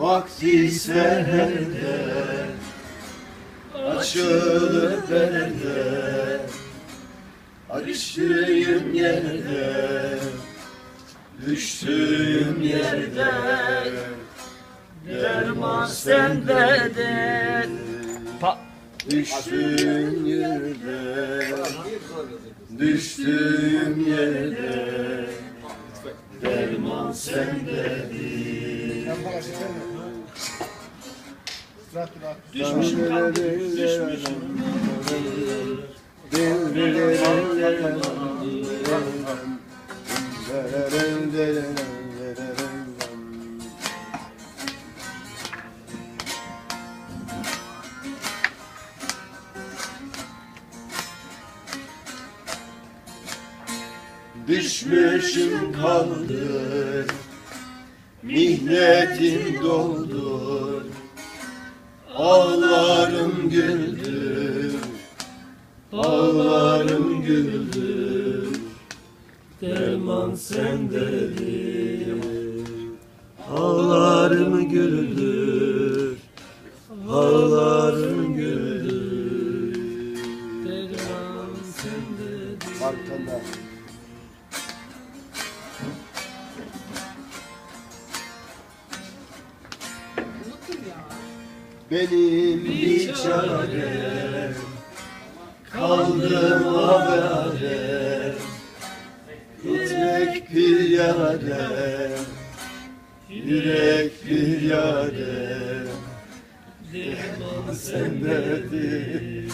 Vakti seherde Açılır perde Açtığım yerde Düştüğüm yerde Derman sendedir Pa Düştüğüm yerde Düştüğüm yerde Derman sendedir düşmüşüm kaldım, düşmüşüm. Düşmüşüm kaldır Mihnetin doldur Ağlarım güldür Ağlarım güldür Derman sendedir Ağlarım güldür Ağlarım güldür Derman sendedir Var Benim bir çare Kaldım habere Gitmek bir yare Yürek bir yare Derman sendedir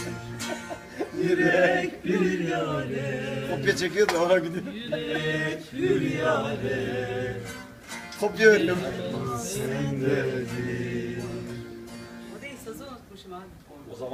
Yürek bir yare Kopya çekiyor da ona gidiyor. Yürek bir yare Kopya veriyorum Sendedir abi. O zaman